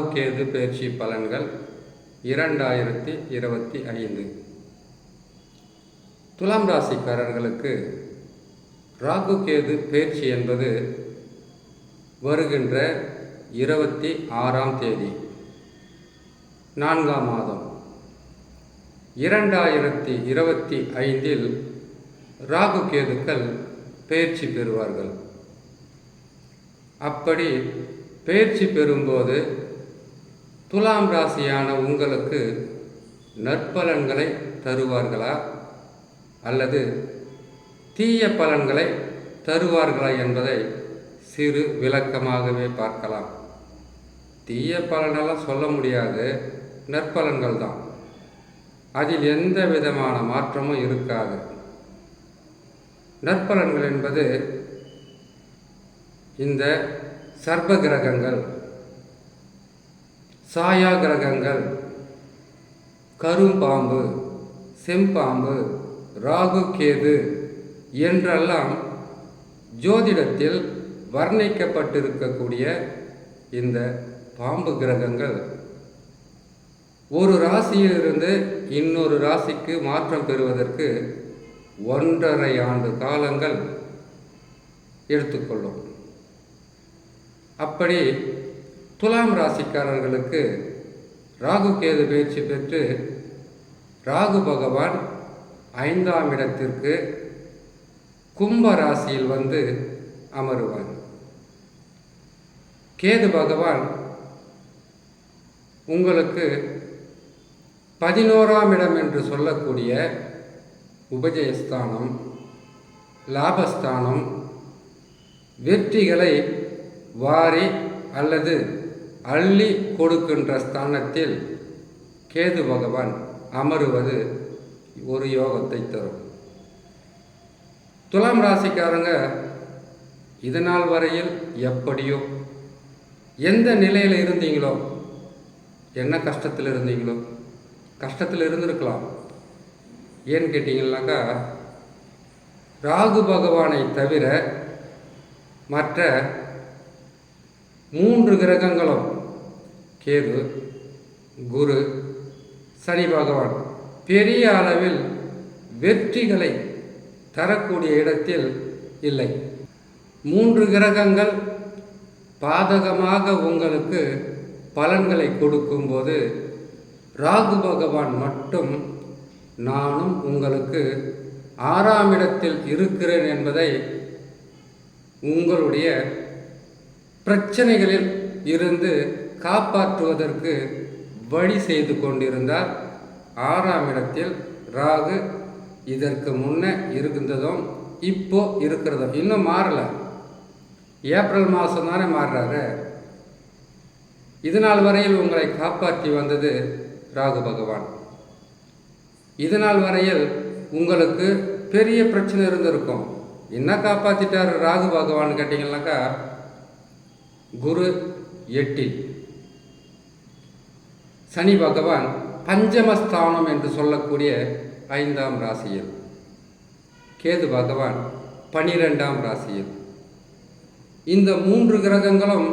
கேது பயிற்சி பலன்கள் இரண்டாயிரத்தி இருபத்தி ஐந்து. துலாம் ராசிக்காரர்களுக்கு ராகு கேது பயிற்சி என்பது வருகின்ற இருபத்தி ஆறாம் தேதி நான்காம் மாதம். இரண்டாயிரத்தி இருபத்தி ஐந்தில் ராகு கேதுக்கள் பயிற்சி பெறுவார்கள். அப்படி பயிற்சி பெறும்போது துலாம் ராசியான உங்களுக்கு நற்பலன்களை தருவார்களா? அல்லது தீய பலன்களை தருவார்களா என்பதை சிறு விளக்கமாகவே பார்க்கலாம். தீய பலனெல்லாம் சொல்ல முடியாது. நற்பலன்கள் தான். அதில் எந்த விதமான மாற்றமும் இருக்காது. நற்பலன்கள் என்பது இந்த சர்ப்ப கிரகங்கள் சாயா கிரகங்கள் கரும்பாம்பு செம்பாம்பு ராகு கேது என்றெல்லாம் ஜோதிடத்தில் வர்ணிக்கப்பட்டிருக்கக்கூடிய இந்த பாம்பு கிரகங்கள். ஒரு ராசியிலிருந்து இன்னொரு ராசிக்கு மாற்றம் பெறுவதற்கு ஒன்றரை ஆண்டு காலங்கள் எடுத்துக்கொள்ளும். அப்படி துலாம் ராசிக்காரர்களுக்கு ராகு கேது பயிற்சி பெற்று ராகு பகவான் ஐந்தாம் இடத்திற்கு கும்ப ராசியில் வந்து அமருவார். கேது பகவான் உங்களுக்கு பதினோராம் இடம் என்று சொல்லக்கூடிய உபஜயஸ்தானம் லாபஸ்தானம் வெற்றிகளை வாரி அல்லது அள்ளி கொடுக்கின்ற ஸ்தானத்தில் கேது பகவான் அமருவது ஒரு யோகத்தை தரும். துலாம் ராசிக்காரங்க இதனால் வரையில் எப்படியோ எந்த நிலையில் இருந்தீங்களோ என்ன கஷ்டத்தில் இருந்தீங்களோ கஷ்டத்தில் இருந்திருக்கலாம். ஏன்னு கேட்டிங்கன்னாக்கா ராகு பகவானை தவிர மற்ற மூன்று கிரகங்களும் கேது குரு சனி பகவான். பெரிய அளவில் வெற்றிகளை தரக்கூடிய இடத்தில் இல்லை. மூன்று கிரகங்கள் பாதகமாக உங்களுக்கு பலன்களை கொடுக்கும்போது ராகு பகவான் மட்டும் நானும் உங்களுக்கு ஆறாம் இடத்தில் இருக்கிறேன் என்பதை உங்களுடைய பிரச்சனைகளில் இருந்து காப்பாற்றுவதற்கு வழி செய்து கொண்டிருந்தார். ஆறாம் இடத்தில் ராகு இதற்கு முன்னே இருந்ததும் இப்போ இருக்கிறதும் இன்னும் மாறலை. ஏப்ரல் மாதம் தானே மாறுறாரு. இது நாள் வரையில் உங்களை காப்பாற்றி வந்தது ராகு பகவான். இது நாள் வரையில் உங்களுக்கு பெரிய பிரச்சனை இருந்திருக்கும். என்ன காப்பாற்றிட்டார் ராகு பகவான் கேட்டிங்கன்னாக்கா குரு எட்டில் சனி பகவான் பஞ்சமஸ்தானம் என்று சொல்லக்கூடிய ஐந்தாம் ராசியில். கேது பகவான் பனிரெண்டாம் ராசியில். இந்த மூன்று கிரகங்களும்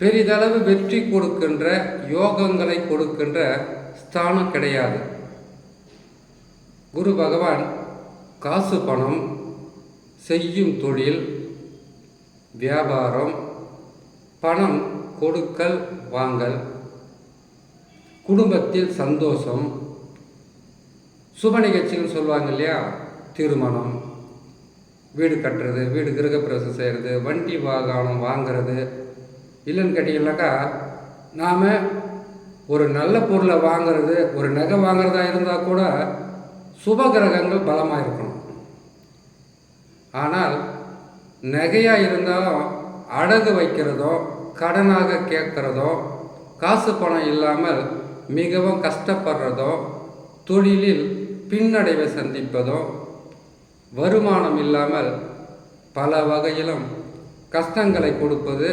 பெரிதளவு வெற்றி கொடுக்கின்ற யோகங்களை கொடுக்கின்ற ஸ்தானம் கிடையாது. குரு பகவான் காசு பணம் செய்யும் தொழில் வியாபாரம் பணம் கொடுக்கல் வாங்கல். குடும்பத்தில் சந்தோஷம் சுப நிகழ்ச்சிகள் சொல்லுவாங்க இல்லையா? திருமணம் வீடு கட்டுறது வீடு கிரகப்பிரசம் செய்கிறது வண்டி வாகனம் வாங்கிறது. இல்லைன்னு கேட்டிங்கனாக்கா நாம் ஒரு நல்ல பொருளை வாங்கிறது ஒரு நகை வாங்குறதா இருந்தால் கூட சுப கிரகங்கள் பலமாக இருக்கணும். ஆனால் நகையாக இருந்தாலும் அடகு வைக்கிறதோ கடனாக கேட்குறதோ காசு பணம் இல்லாமல் மிகவும் கஷ்டப்படுறதோ தொழிலில் பின்னடைவை சந்திப்பதோ வருமானம் இல்லாமல் பல வகையிலும் கஷ்டங்களை கொடுப்பது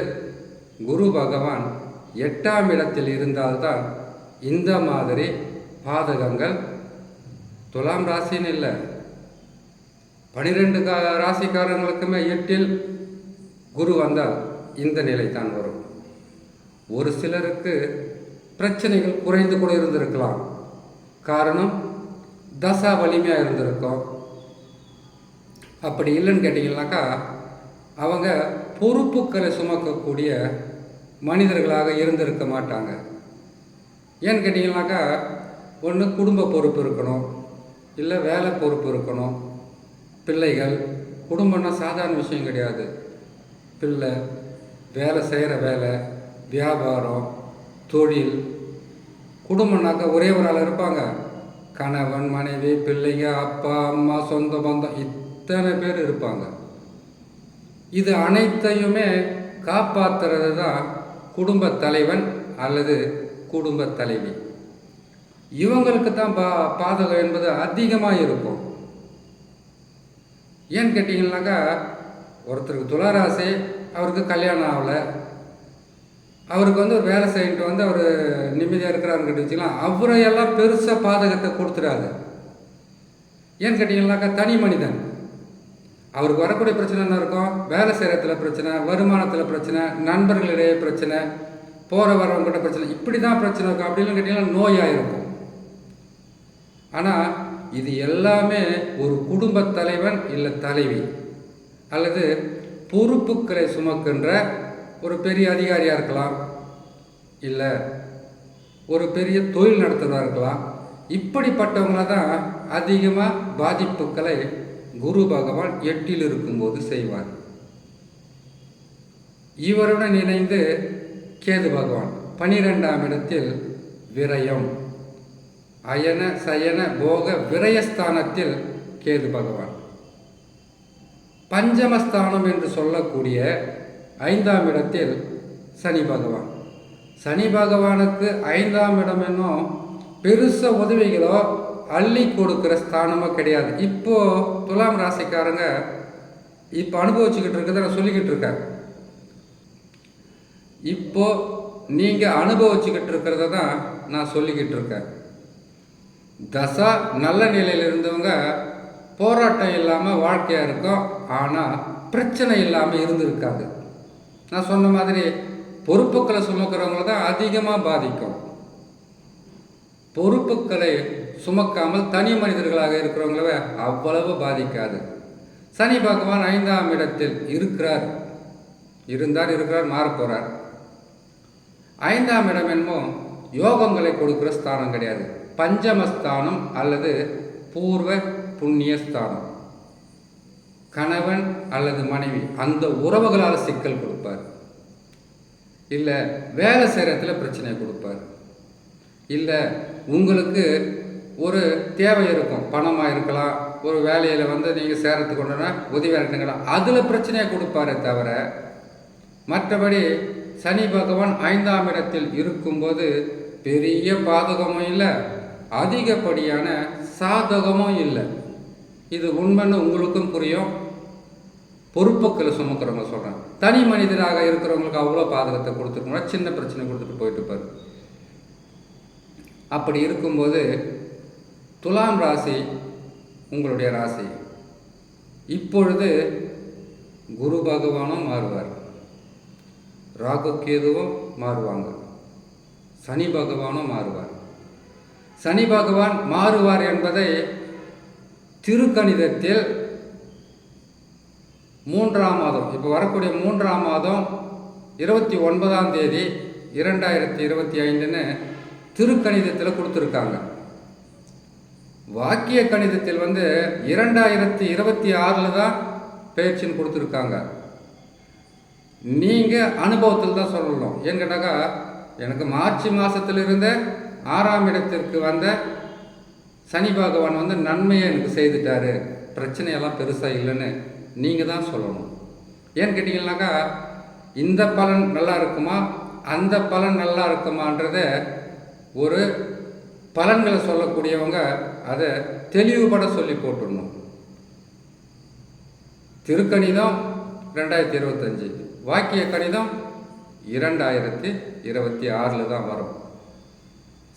குரு பகவான் எட்டாம் இடத்தில் இருந்தால்தான் இந்த மாதிரி பாதகங்கள் துலாம் ராசின்னு இல்லை. பனிரெண்டு கா ராசிக்காரங்களுக்குமே எட்டில் குரு வந்தால் இந்த நிலை தான் வரும். ஒரு சிலருக்கு பிரச்சனைகள் குறைந்து கூட இருந்திருக்கலாம். காரணம் தசா வலிமையாக இருந்திருக்கும். அப்படி இல்லைன்னு கேட்டிங்கனாக்கா அவங்க பொறுப்புக்களை சுமக்கக்கூடிய மனிதர்களாக இருந்திருக்க மாட்டாங்க. ஏன்னு கேட்டிங்கனாக்கா ஒன்று குடும்ப பொறுப்பு இருக்கணும் இல்லை வேலை பொறுப்பு இருக்கணும். பிள்ளைகள் குடும்பம்னா சாதாரண விஷயம் கிடையாது. பிள்ளை வேலை செய்கிற வேலை வியாபாரம் தொழில் குடும்பம்னாக்கா ஒரே ஒரு ஆள் இருப்பாங்க. கணவன் மனைவி பிள்ளைங்க அப்பா அம்மா சொந்த பந்தம் இத்தனை பேர் இருப்பாங்க. இது அனைத்தையுமே காப்பாற்றுறது தான் குடும்ப தலைவன் அல்லது குடும்ப தலைவி. இவங்களுக்கு தான் பா பாதகம் என்பது அதிகமாக இருக்கும். ஏன்னு கேட்டிங்கனாக்கா ஒருத்தருக்கு துளாராசி அவருக்கு கல்யாணம் ஆகலை. அவருக்கு வந்து ஒரு வேலை செய்யிட்டு வந்து அவர் நிம்மதியாக இருக்கிறாருன்னு கேட்டுச்சுக்கலாம் அவரை எல்லாம் பெருசாக பாதகத்தை கொடுத்துடாது ஏன்னு கேட்டிங்கனாக்கா தனி மனிதன். அவருக்கு வரக்கூடிய பிரச்சனை என்ன இருக்கும்? வேலை செய்கிறத்துல பிரச்சனை வருமானத்தில் பிரச்சனை நண்பர்களிடையே பிரச்சனை போகிற வரவங்கிட்ட பிரச்சனை. இப்படி தான் பிரச்சனை இருக்கும். அப்படின்னு கேட்டிங்கன்னா நோயாக இருக்கும் ஆனால் இது எல்லாமே ஒரு குடும்ப தலைவன் இல்லை தலைவி. அல்லது பொறுப்புக்களை சுமக்கின்ற ஒரு பெரிய அதிகாரியாக இருக்கலாம் இல்லை ஒரு பெரிய தொழில் நடத்துகிறதா இருக்கலாம் இப்படிப்பட்டவங்கள தான் அதிகமாக பாதிப்புகளை குரு பகவான் எட்டில் இருக்கும்போது செய்வார். இவருடன் இணைந்து கேது பகவான் பனிரெண்டாம் இடத்தில் விரயம் அயன சயன போக விரயஸ்தானத்தில் கேது பகவான். பஞ்சமஸ்தானம் என்று சொல்லக்கூடிய ஐந்தாம் இடத்தில் சனி பகவான். சனி பகவானுக்கு ஐந்தாம் இடம் என்னும் பெருச உதவிகளோ அள்ளி கொடுக்குற ஸ்தானமோ கிடையாது. இப்போ துலாம் ராசிக்காரங்க இப்போ அனுபவிச்சுக்கிட்டு இருக்கிறத நான் சொல்லிக்கிட்டு இருக்கேன். இப்போ நீங்கள் அனுபவிச்சுக்கிட்டு இருக்கிறத தான் நான் சொல்லிக்கிட்டு இருக்கேன். தசா நல்ல நிலையில் இருந்தவங்க போராட்டம் இல்லாமல் வாழ்க்கையாக இருக்கும். ஆனால் பிரச்சனை இல்லாமல் இருந்திருக்காது. நான் சொன்ன மாதிரி பொறுப்புகளை சுமக்கிறவங்கள தான் அதிகமாக பாதிக்கும். பொறுப்புக்களை சுமக்காமல் தனி மனிதர்களாக இருக்கிறவங்கள அவ்வளவு பாதிக்காது. சனி பகவான் ஐந்தாம் இடத்தில் இருக்கிறார். இருந்தார் இருக்கிறார் மாறப்போகிறார் ஐந்தாம் இடம் என்னமோ யோகங்களை கொடுக்குற ஸ்தானம் கிடையாது. பஞ்சமஸ்தானம் அல்லது பூர்வ புண்ணியஸ்தானம். கணவன் அல்லது மனைவி அந்த உறவுகளால் சிக்கல் கொடுப்பார். இல்லை வேலை செய்கிறத்துல பிரச்சனை கொடுப்பார். இல்லை உங்களுக்கு ஒரு தேவை இருக்கும் பணமாக இருக்கலாம் ஒரு வேலையில் வந்து நீங்கள் சேரத்துக்கு கொண்டுனா உதவி இருக்கலாம் அதில் பிரச்சனையை கொடுப்பாரே தவிர மற்றபடி சனி பகவான் ஐந்தாம் இடத்தில் இருக்கும்போது பெரிய பாதகமும் இல்லை அதிகப்படியான சாதகமும் இல்லை. இது உண்மைன்னு உங்களுக்கும் புரியும். பொறுப்புக்களை சுமக்கிறவங்க சொல்கிறேன் தனி மனிதராக இருக்கிறவங்களுக்கு அவ்வளோ பாதகத்தை கொடுத்துருக்கோம் சின்ன பிரச்சனை கொடுத்துட்டு போயிட்டு இருப்பார். அப்படி இருக்கும்போது துலாம் ராசி உங்களுடைய ராசி. இப்பொழுது குரு பகவானும் மாறுவார். ராகு கேதுவும் மாறுவாங்க. சனி பகவானும் மாறுவார். சனி பகவான் மாறுவார் என்பதை திருக்கணிதத்தில் மூன்றாம் மாதம். இப்போ வரக்கூடிய மூன்றாம் மாதம் இருபத்தி ஒன்பதாம் தேதி இரண்டாயிரத்தி இருபத்தி ஐந்துன்னு திருக்கணிதத்தில் கொடுத்துருக்காங்க. வாக்கிய கணிதத்தில் வந்து இரண்டாயிரத்தி இருபத்தி ஆறில் தான் பயிற்சின்னு கொடுத்துருக்காங்க. நீங்கள் அனுபவத்தில் தான் சொல்லணும். ஏன்னு கேட்டாக்கா எனக்கு மார்ச் மாதத்திலிருந்து ஆறாம் இடத்திற்கு வந்த சனி பகவான் வந்து நன்மையை எனக்கு செய்துட்டாரு. பிரச்சனையெல்லாம் பெருசாக இல்லைன்னு நீங்கள் தான் சொல்லணும். ஏன்னு கேட்டிங்கன்னாக்கா இந்த பலன் நல்லா இருக்குமா? அந்த பலன் நல்லா இருக்குமான்றத ஒரு பலன்களை சொல்லக்கூடியவங்க அதை தெளிவுபட சொல்லி போட்டுடணும். திருக்கணிதம் ரெண்டாயிரத்தி இருபத்தஞ்சி. வாக்கிய கணிதம் இரண்டாயிரத்தி இருபத்தி ஆறில் தான் வரும்.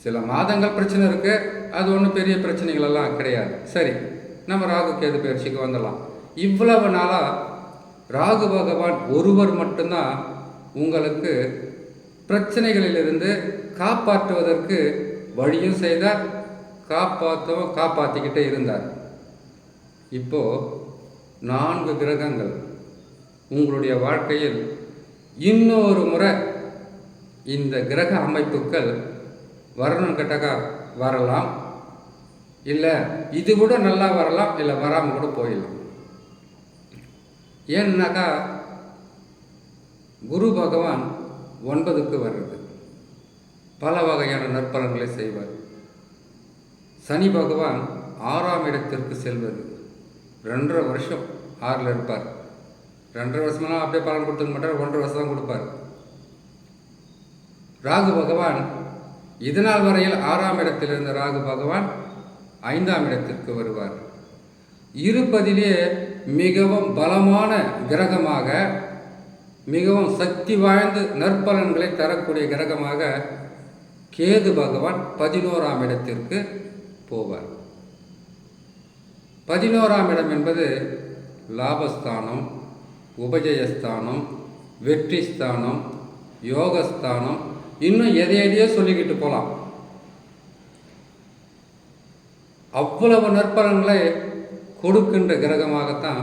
சில மாதங்கள் பிரச்சனை இருக்குது அது ஒன்றும் பெரிய பிரச்சனைகளெல்லாம் கிடையாது. சரி நம்ம ராகு கேது பயிற்சிக்கு வந்துடலாம். இவ்வளவு நாளாக ராகு பகவான் ஒருவர் மட்டும்தான் உங்களுக்கு பிரச்சனைகளிலிருந்து காப்பாற்றுவதற்கு வழியும் செய்தார். காப்பாற்றவும் காப்பாற்றிக்கிட்டே இருந்தார். இப்போ நான்கு கிரகங்கள் உங்களுடைய வாழ்க்கையில் இன்னொரு முறை இந்த கிரக அமைப்புகள் வரணும் கேட்டாக்கா வரலாம். இல்லை இது கூட நல்லா வரலாம் இல்லை வராமல் கூட போயிடலாம். ஏன்னாக்கா குரு பகவான் ஒன்பதுக்கு வர்றது. பல வகையான நற்பலன்களை செய்வார். சனி பகவான் ஆறாம் இடத்திற்கு செல்வது. ரெண்டரை வருஷம் ஆறில் இருப்பார். ரெண்டரை வருஷமெல்லாம் அப்படியே பலன் கொடுத்துக்க மாட்டார் ஒன்றரை வருஷம் தான் கொடுப்பார். ராகு பகவான் இதனால் வரையில் ஆறாம் இடத்தில் இருந்த ராகு பகவான் ஐந்தாம் இடத்திற்கு வருவார். இருப்பதிலே மிகவும் பலமான கிரகமாக மிகவும் சக்தி வாய்ந்த நற்பலன்களை தரக்கூடிய கிரகமாக கேது பகவான் பதினோராம் இடத்திற்கு போவார். பதினோராம் இடம் என்பது லாபஸ்தானம் உபஜயஸ்தானம் வெற்றி ஸ்தானம் யோகஸ்தானம் இன்னும் எதை எதையோ சொல்லிக்கிட்டு போகலாம் அவ்வளவு நற்பலன்களை கொடுக்கின்ற கிரகமாகத்தான்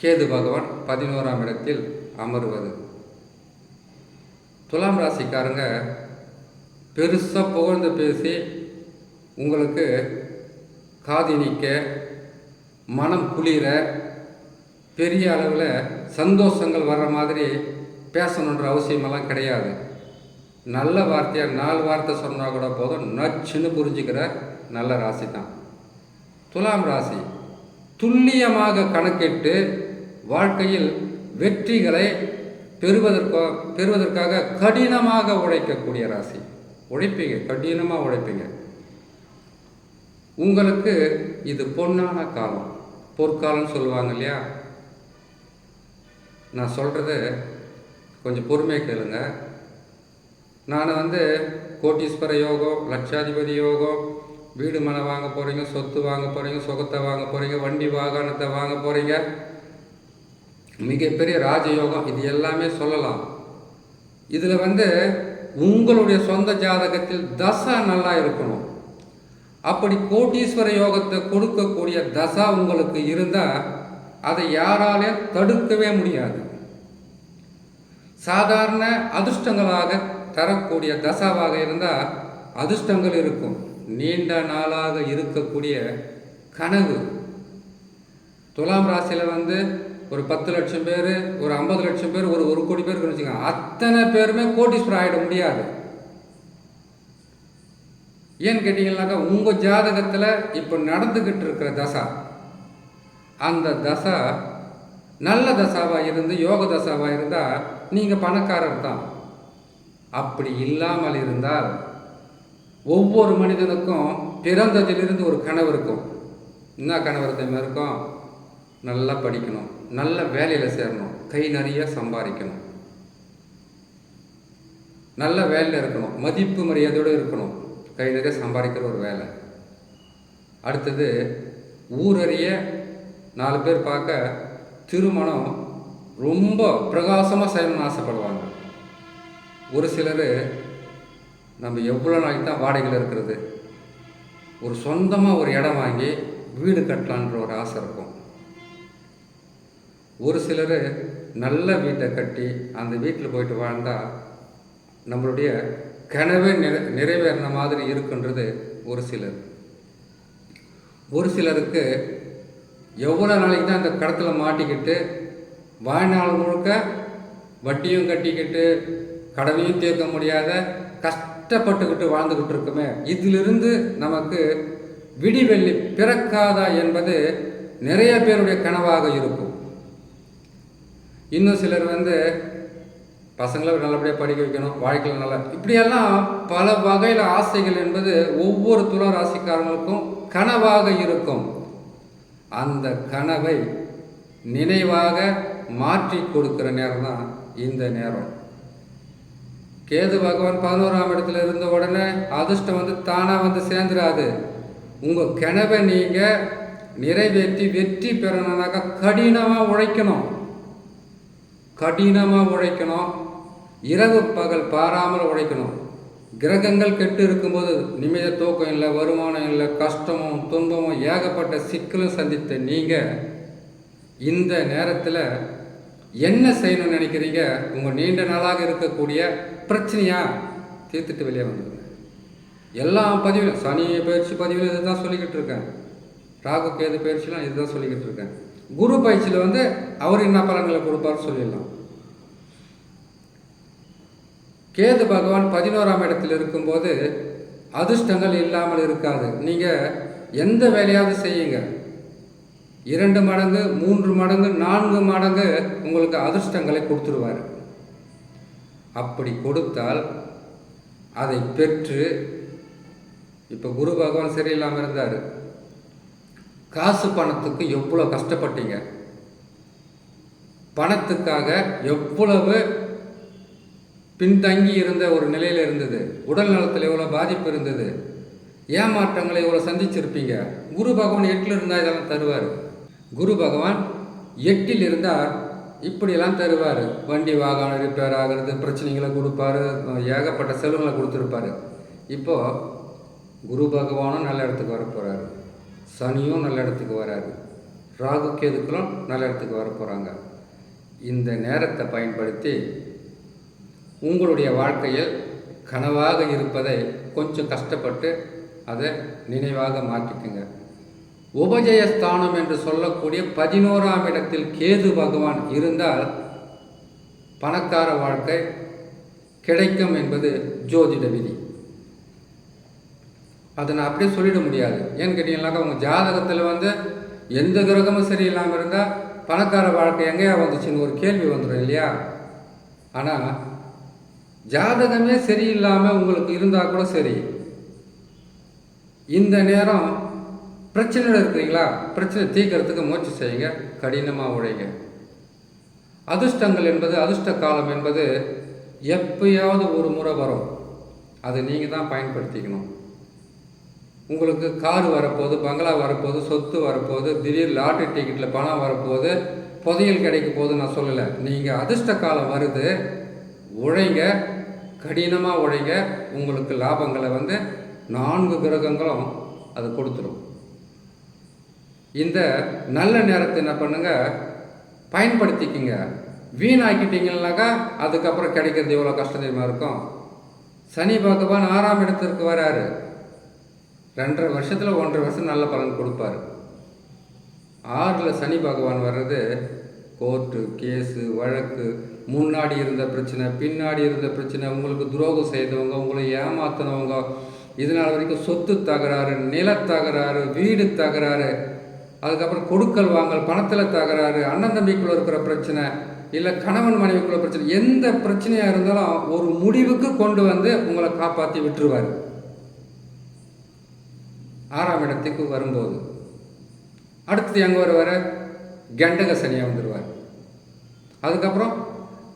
கேது பகவான் பதினோராம் இடத்தில் அமருவது. துலாம் ராசிக்காரங்க பெருசாக புகழ்ந்து பேசி உங்களுக்கு காதினிக்க மனம் குளிர பெரிய அளவில் சந்தோஷங்கள் வர்ற மாதிரி பேசணுன்ற அவசியமெல்லாம் கிடையாது. நல்ல வார்த்தையாக நாலு வார்த்தை சொன்னால் கூட போதும். நச்சுன்னு புரிஞ்சுக்கிற நல்ல ராசி தான். துலாம் ராசி துல்லியமாக கணக்கிட்டு வாழ்க்கையில் வெற்றிகளை பெறுவதற்கோ பெறுவதற்காக கடினமாக உழைக்கக்கூடிய ராசி. உழைப்பீங்க கடினமாக உழைப்பீங்க. உங்களுக்கு இது பொன்னான காலம். பொற்காலம்னு சொல்லுவாங்க இல்லையா? நான் சொல்கிறது கொஞ்சம் பொறுமையாக கேளுங்கள் நான் வந்து கோட்டீஸ்வர யோகம் லட்சாதிபதி யோகம் வீடு மனை வாங்க போகிறீங்க சொத்து வாங்க போகிறீங்க சுகத்தை வாங்க போகிறீங்க வண்டி வாகனத்தை வாங்க போகிறீங்க மிகப்பெரிய ராஜயோகம் இது எல்லாமே சொல்லலாம். இதில் வந்து உங்களுடைய சொந்த ஜாதகத்தில் தசா நல்லா இருக்கணும். அப்படி கோட்டீஸ்வர யோகத்தை கொடுக்கக்கூடிய தசா உங்களுக்கு இருந்தால் அதை யாராலையும் தடுக்கவே முடியாது. சாதாரண அதிர்ஷ்டங்களாக தரக்கூடிய தசாவாக இருந்தால் அதிர்ஷ்டங்கள் இருக்கும். நீண்ட நாளாக இருக்கக்கூடிய கனவு. துலாம் ராசியில் வந்து ஒரு பத்து லட்சம் பேர் ஒரு ஐம்பது லட்சம் பேர் ஒரு ஒரு கோடி பேர் வச்சுக்கோங்க. அத்தனை பேருமே கோட்டீஸ்வரம் ஆகிட முடியாது. ஏன்னு கேட்டிங்கன்னாக்கா உங்கள் ஜாதகத்தில் இப்போ நடந்துக்கிட்டு இருக்கிற தசா அந்த தசா நல்ல தசாவாக இருந்து யோக தசாவாக இருந்தால் நீங்கள் பணக்காரர் தான். அப்படி இல்லாமல் இருந்தால் ஒவ்வொரு மனிதனுக்கும் பிறந்ததிலிருந்து ஒரு கனவு இருக்கும். என்ன கனவு தெரியுமா இருக்கும்? நல்லா படிக்கணும் நல்ல வேலையில் சேரணும் கை நிறைய சம்பாதிக்கணும். நல்ல வேலையில் இருக்கணும் மதிப்பு மரியாதையோடு இருக்கணும் கை நிறைய சம்பாதிக்கிற ஒரு வேலை. அடுத்தது ஊரறிய நாலு பேர் பார்க்க திருமணம் ரொம்ப பிரகாசமாக செய்யணும்னு ஆசைப்படுவாங்க. ஒரு சிலர் நம்ம எவ்வளோ நாளைக்கு தான் வாடகையில் இருக்கிறது? ஒரு சொந்தமாக ஒரு இடம் வாங்கி வீடு கட்டலான்ற ஒரு ஆசை இருக்கும். ஒரு சிலர் நல்ல வீட்டை கட்டி அந்த வீட்டில் போயிட்டு வாழ்ந்தால் நம்மளுடைய கனவே நிறை நிறைவேறின மாதிரி இருக்குன்றது ஒரு சிலர். ஒரு சிலருக்கு எவ்வளோ நாளைக்கு தான் அந்த கடத்தில் மாட்டிக்கிட்டு வாழ்நாள் முழுக்க வட்டியும் கட்டிக்கிட்டு கடனையும் தீர்க்க முடியாத கஷ்டப்பட்டுக்கிட்டு வாழ்ந்துக்கிட்டு இருக்குமே. இதிலிருந்து நமக்கு விடிவெள்ளி பிறக்காதா என்பது நிறைய பேருடைய கனவாக இருக்கும். இன்னும் சிலர் வந்து பசங்களை நல்லபடியாக படிக்க வைக்கணும் வாழ்க்கையில் நல்லா இப்படியெல்லாம் பல வகையில் ஆசைகள் என்பது ஒவ்வொரு துள ராசிக்காரங்களுக்கும் கனவாக இருக்கும். அந்த கனவை நினைவாக மாற்றி கொடுக்குற நேரம் தான் இந்த நேரம். கேது பகவான் பதினோராம் இடத்துல இருந்த உடனே அதிர்ஷ்டம் வந்து தானாக வந்து சேர்ந்துடாது உங்கள் கிணவை நீங்கள் நிறைவேற்றி வெற்றி பெறணும்னாக்கா கடினமாக உழைக்கணும். கடினமாக உழைக்கணும். இரவு பகல் பாராமல் உழைக்கணும். கிரகங்கள் கெட்டு இருக்கும்போது நிம்மதிய தூக்கம் இல்லை வருமானம் இல்லை கஷ்டமும் துன்பமும் ஏகப்பட்ட சிக்கலும் சந்தித்த நீங்கள் இந்த நேரத்தில் என்ன செய்யணும்னு நினைக்கிறீங்க? உங்கள் நீண்ட நாளாக இருக்கக்கூடிய பிரச்சனையா? தீர்த்துட்டு வெளியே வந்துடுங்க எல்லா பதிவிலும் சனி பயிற்சி பதிவில் இதை தான் சொல்லிக்கிட்டு இருக்கேன். ராகு கேது பயிற்சிலாம் இதுதான் சொல்லிக்கிட்டு இருக்கேன். குரு பயிற்சியில் வந்து அவர் என்ன பலன்களை கொடுப்பாரு சொல்லிடலாம். கேது பகவான் பதினோராம் இடத்தில் இருக்கும்போது அதிர்ஷ்டங்கள் இல்லாமல் இருக்காது. நீங்கள் எந்த வேலையாவது செய்யுங்க. இரண்டு மடங்கு மூன்று மடங்கு நான்கு மடங்கு உங்களுக்கு அதிர்ஷ்டங்களை கொடுத்துருவார். அப்படி கொடுத்தால் அதை பெற்று இப்போ குரு பகவான் சரியில்லாமல் இருந்தார். காசு பணத்துக்கு எவ்வளோ கஷ்டப்பட்டீங்க? பணத்துக்காக எவ்வளவு பின்தங்கி இருந்த ஒரு நிலையில் இருந்தது? உடல் நலத்தில் எவ்வளோ பாதிப்பு இருந்தது? ஏமாற்றங்களை எவ்வளோ சந்திச்சிருப்பீங்க? குரு பகவான் எட்டில் இருந்தால் இதெல்லாம் தருவார். குரு பகவான் எட்டில் இருந்தால் இப்படியெல்லாம் தருவார். வண்டி வாகனம் ரிப்பேர் ஆகிறது பிரச்சனைகளை கொடுப்பாரு ஏகப்பட்ட செலவுகளை கொடுத்துருப்பாரு. இப்போது குரு பகவானும் நல்ல இடத்துக்கு வர போகிறாரு சனியும் நல்ல இடத்துக்கு வராரு. ராகு கேதுக்களும் நல்ல இடத்துக்கு வர போகிறாங்க இந்த நேரத்தை பயன்படுத்தி உங்களுடைய வாழ்க்கையில் கனவாக இருப்பதை கொஞ்சம் கஷ்டப்பட்டு அதை நினைவாக மாற்றிக்குங்க. உபஜயஸ்தானம் என்று சொல்லக்கூடிய பதினோராம் இடத்தில் கேது பகவான் இருந்தால் பணக்கார வாழ்க்கை கிடைக்கும் என்பது ஜோதிட விதி. அதை நான் அப்படியே சொல்லிட முடியாது. ஏன்னு கேட்டீங்கன்னாக்கா உங்கள் ஜாதகத்தில் வந்து எந்த கிரகமும் சரியில்லாமல் இருந்தால் பணக்கார வாழ்க்கை எங்கேயா வந்துச்சுன்னு ஒரு கேள்வி வந்துடும் இல்லையா? ஆனால் ஜாதகமே சரியில்லாமல் உங்களுக்கு இருந்தால் கூட சரி. இந்த நேரம் பிரச்சனையில் இருக்கிறீங்களா? பிரச்சனை தீக்கிறதுக்கு முயற்சி செய்யுங்க. கடினமாக உழைங்க. அதிர்ஷ்டங்கள் என்பது அதிர்ஷ்ட காலம் என்பது எப்பயாவது ஒரு முறை வரும். அதை நீங்கள் தான் பயன்படுத்திக்கணும். உங்களுக்கு கார் வரப்போகுது பங்களா வரப்போகுது சொத்து வரப்போகுது திடீர் லாட்ரி டிக்கெட்டில் பணம் வரப்போகுது புதையல் கிடைக்க போகுது நான் சொல்லலை. நீங்கள் அதிர்ஷ்ட காலம் வருது உழைங்க கடினமாக உழைங்க உங்களுக்கு லாபங்களை வந்து நான்கு கிரகங்களும் அது கொடுத்துரும். இந்த நல்ல நேரத்தை என்ன பண்ணுங்க? பயன்படுத்திக்கிங்க. வீணாக்கிட்டீங்கன்னாக்கா அதுக்கப்புறம் கிடைக்கிறது எவ்வளோ கஷ்டமாக இருக்கும்? சனி பகவான் ஆறாம் இடத்திற்கு வராரு. ரெண்டரை வருஷத்தில் ஒன்றரை வருஷம் நல்ல பலன் கொடுப்பாரு. ஆறில் சனி பகவான் வர்றது கோர்ட்டு கேஸு வழக்கு முன்னாடி இருந்த பிரச்சனை பின்னாடி இருந்த பிரச்சனை உங்களுக்கு துரோகம் செய்தவங்க உங்களை ஏமாத்தினவங்க இதனால் வரைக்கும் சொத்து தகராறு நில தகராறு வீடு தகராறு அதுக்கப்புறம் கொடுக்கல் வாங்கல் பணத்தில் தகராறு அண்ணன் தம்பிக்குள்ளே இருக்கிற பிரச்சனை இல்லை கணவன் மனைவிக்குள்ள பிரச்சனை எந்த பிரச்சனையாக இருந்தாலும் ஒரு முடிவுக்கு கொண்டு வந்து உங்களை காப்பாற்றி விட்டுருவார். ஆறாம் இடத்துக்கு வரும்போது. அடுத்தது எங்கே வருவார்? கண்டக சனியாக வந்துடுவார் அதுக்கப்புறம்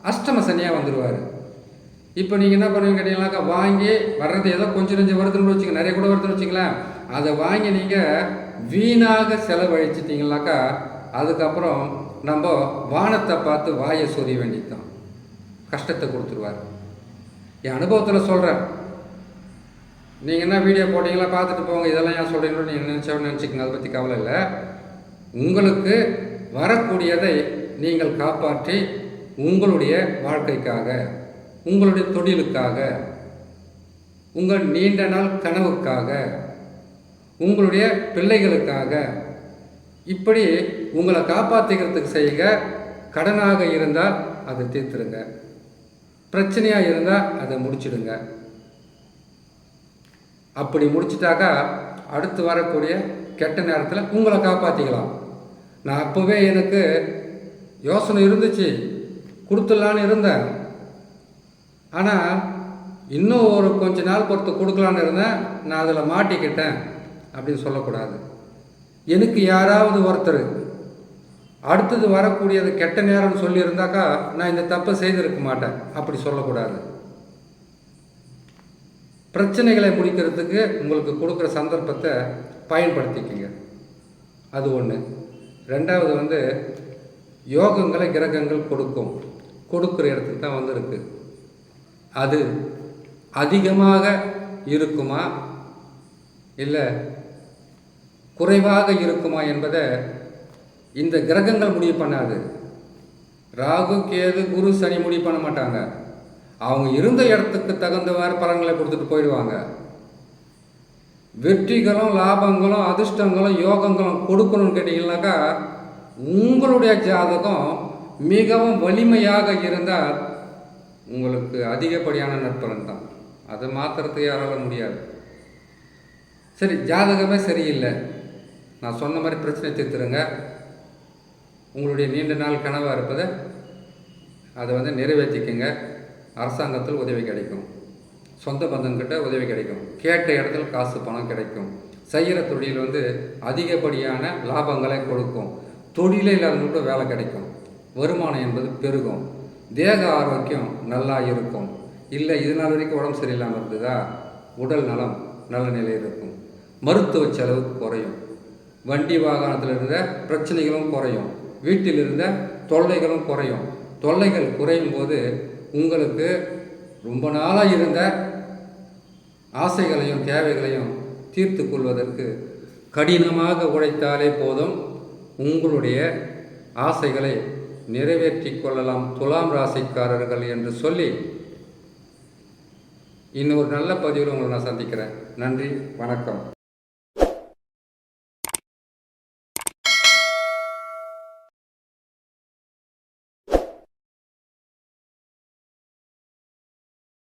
அஷ்டம சனியாக வந்துடுவார் இப்போ நீங்கள் என்ன பண்ணுவீங்க கேட்டீங்கன்னாக்கா வாங்கி வர்றது ஏதோ கொஞ்சம் கொஞ்சம் வருதுன்னு வச்சுங்க நிறைய கூட வருதுன்னு வச்சுங்களேன் அதை வாங்கி நீங்கள் வீணாக செலவழிச்சிட்டிங்கனாக்கா அதுக்கப்புறம் நம்ம வானத்தை பார்த்து வாயை சொரிய வேண்டியதுதான். கஷ்டத்தை கொடுத்துருவார். என் அனுபவத்தில் சொல்கிறேன் நீங்கள் என்ன வீடியோ போட்டிங்களா பார்த்துட்டு போங்க இதெல்லாம் ஏன் சொல்கிறீங்களோ நீங்கள் நினச்சவன்னு நினச்சிக்கங்க அதை பற்றி கவலை இல்லை. உங்களுக்கு வரக்கூடியதை நீங்கள் காப்பாற்றி உங்களுடைய வாழ்க்கைக்காக உங்களுடைய தொழிலுக்காக உங்கள் நீண்ட நாள் கனவுக்காக உங்களுடைய பிள்ளைகளுக்காக. இப்படி உங்களை காப்பாற்றிக்கிறதுக்கு செய்யுங்க கடனாக இருந்தால் அதை தீர்த்துடுங்க. பிரச்சனையாக இருந்தால் அதை முடிச்சிடுங்க. அப்படி முடிச்சிட்டாக்கா அடுத்து வரக்கூடிய கெட்ட நேரத்தில் உங்களை காப்பாற்றிக்கலாம் நான் அப்போவே எனக்கு யோசனை இருந்துச்சு. கொடுத்துடலான்னு இருந்தேன். ஆனால் இன்னும் ஒரு கொஞ்ச நாள் பொறுத்து கொடுக்கலான்னு இருந்தேன். நான் அதில் மாட்டிக்கிட்டேன். அப்படின்னு சொல்லக்கூடாது. எனக்கு யாராவது ஒருத்தர் அடுத்தது வரக்கூடியது கெட்ட நேரம்னு சொல்லியிருந்தாக்கா நான் இந்த தப்பை செய்திருக்க மாட்டேன். அப்படி சொல்லக்கூடாது. பிரச்சனைகளை முடிக்கிறதுக்கு உங்களுக்கு கொடுக்குற சந்தர்ப்பத்தை பயன்படுத்திக்கங்க. அது ஒன்று ரெண்டாவது வந்து யோகங்களை கிரகங்கள் கொடுக்கும். கொடுக்குற இடத்துக்கு தான் வந்திருக்கு. அது அதிகமாக இருக்குமா? இல்லை குறைவாக இருக்குமா என்பதை இந்த கிரகங்கள் முடிவு பண்ணாது. ராகு கேது குரு சனி முடிவு பண்ண மாட்டாங்க. அவங்க இருந்த இடத்துக்கு தகுந்தவாறு பலன்களை கொடுத்துட்டு போயிடுவாங்க. வெற்றிகளும் லாபங்களும் அதிர்ஷ்டங்களும் யோகங்களும் கொடுக்கணும்னு கேட்டிங்கனாக்கா உங்களுடைய ஜாதகம் மிகவும் வலிமையாக இருந்தால் உங்களுக்கு அதிகப்படியான நற்பலன் தான். அதை மாத்திரத்தை யாரால முடியாது. சரி ஜாதகமே சரியில்லை. நான் சொன்ன மாதிரி பிரச்சனை தீர்த்துருங்க. உங்களுடைய நீண்ட நாள் கனவாக இருப்பதை அதை வந்து நிறைவேற்றிக்கங்க. அரசாங்கத்தில் உதவி கிடைக்கும். சொந்த பந்தங்கிட்ட உதவி கிடைக்கும். கேட்ட இடத்துல காசு பணம் கிடைக்கும். செய்கிற தொழில் வந்து அதிகப்படியான லாபங்களை கொடுக்கும். தொழிலே இல்லாதவங்களுக்கு வேலை கிடைக்கும். வருமானம் என்பது பெருகும். தேக ஆரோக்கியம் நல்லா இருக்கும். இல்லை இது நாள் வரைக்கும் உடம்பு சரியில்லாமல் இருந்ததா? உடல் நலம் நல்ல நிலையில் இருக்கும். மருத்துவ செலவு குறையும். வண்டி வாகனத்தில் இருந்த பிரச்சனைகளும் குறையும். வீட்டில் இருந்த தொல்லைகளும் குறையும். தொல்லைகள் குறையும் போது உங்களுக்கு ரொம்ப நாளாக இருந்த ஆசைகளையும் தேவைகளையும் தீர்த்து கொள்வதற்கு கடினமாக உழைத்தாலே போதும். உங்களுடைய ஆசைகளை நிறைவேற்றி கொள்ளலாம் துலாம் ராசிக்காரர்கள் என்று சொல்லி இன்னொரு நல்ல பதிவில் உங்களை நான் சந்திக்கிறேன். நன்றி வணக்கம்.